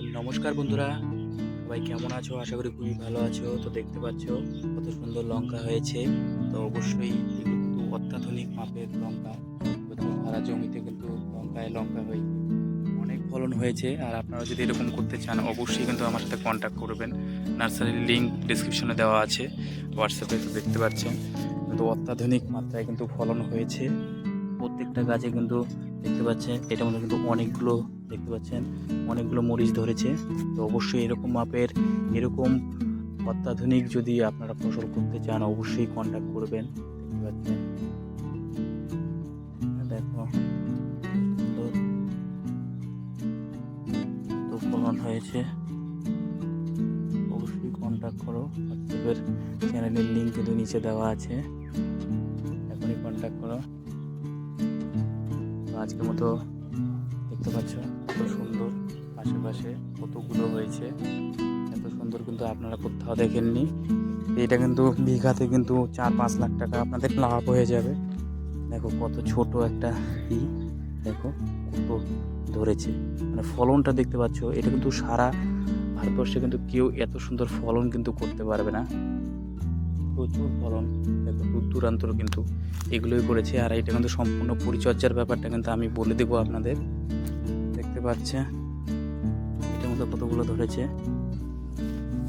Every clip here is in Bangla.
নমস্কার বন্ধুরা, সবাই কেমন আছো? আশা করি খুবই ভালো আছো। তো দেখতে পাচ্ছ, কত সুন্দর লঙ্কা হয়েছে। তো অবশ্যই কিন্তু অত্যাধুনিক মাপের লঙ্কা। সারা জমিতে কিন্তু লঙ্কায় লঙ্কা হয়েছে অনেক ফলন হয়েছে। আর আপনারা যদি এরকম করতে চান, অবশ্যই কিন্তু আমার সাথে কন্ট্যাক্ট করবেন। নার্সারির লিঙ্ক ডিসক্রিপশনে দেওয়া আছে। হোয়াটসঅ্যাপে তো দেখতে পাচ্ছেন। কিন্তু অত্যাধুনিক মাত্রায় কিন্তু ফলন হয়েছে। প্রত্যেকটা গাছে কিন্তু দেখতে পাচ্ছেন, এটার মধ্যে কিন্তু অনেকগুলো দেখতে পাচ্ছেন, অনেকগুলো মরিচ ধরেছে। তো অবশ্যই এরকম মাপের, এরকম অত্যাধুনিক যদি আপনারা ফসল করতে চান, অবশ্যই কন্ট্যাক্ট করবেন। দেখতে পাচ্ছেন। দেখো, তো ফলন হয়েছে। অবশ্যই কন্ট্যাক্ট করো। হোয়াটসঅ্যাপের চ্যানেলের লিঙ্ক কিন্তু নিচে দেওয়া আছে। এখনই কন্ট্যাক্ট করো। আজকের মতো দেখতে পাচ্ছ, কত সুন্দর আশেপাশে কতগুলো হয়েছে এত সুন্দর কিন্তু আপনারা কোথাও দেখেননি। এটা কিন্তু বিঘাতে কিন্তু চার পাঁচ লাখ টাকা আপনাদের লাভ হয়ে যাবে। দেখো কত ছোট একটা ই, দেখো কত ধরেছে। মানে ফলনটা দেখতে পাচ্ছ, এটা কিন্তু সারা ভারতবর্ষে কিন্তু কেউ এত সুন্দর ফলন কিন্তু করতে পারবে না। প্রচুর ফলন, দেখো দূর দূরান্তর কিন্তু এগুলোই করেছে। আর এটা কিন্তু সম্পূর্ণ পরিচর্যার ব্যাপারটা কিন্তু আমি বলে দেবো আপনাদের। দেখতে পাচ্ছে। এটার মধ্যে কতগুলো ধরেছে?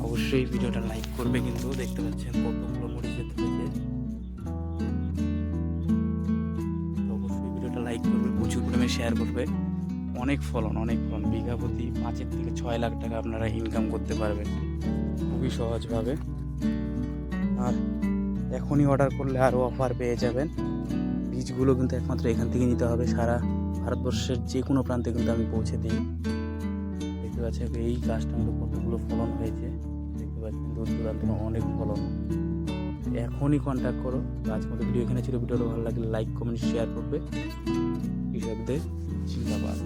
অবশ্যই ভিডিওটা লাইক করবে কিন্তু, দেখতে পাচ্ছেন কতগুলো মরিচে ধরেছে। অবশ্যই ভিডিওটা লাইক করবে, প্রচুর পরিমাণে শেয়ার করবে। অনেক ফলন অনেক ফলন। বিঘা প্রতি পাঁচের থেকে ছয় লাখ টাকা আপনারা ইনকাম করতে পারবেন, খুবই সহজভাবে। আর এখনই অর্ডার করলে আরও অফার পেয়ে যাবেন। বীজগুলো কিন্তু একমাত্র এখান থেকে নিতে হবে সারা ভারতবর্ষের যে কোনো প্রান্তে কিন্তু আমি পৌঁছে দিই। দেখতে পাচ্ছেন এই গাছটা আমাদের কতগুলো ফলন হয়েছে। দেখতে পাচ্ছি দূর দূরান্ত অনেক ফলন। এখনই কন্ট্যাক্ট করো। গাছ মতো ভিডিও এখানে ছিল। ভিডিওটা ভালো লাগলে লাইক কমেন্ট শেয়ার করবে। কৃষকদের জিন্দাবাদ।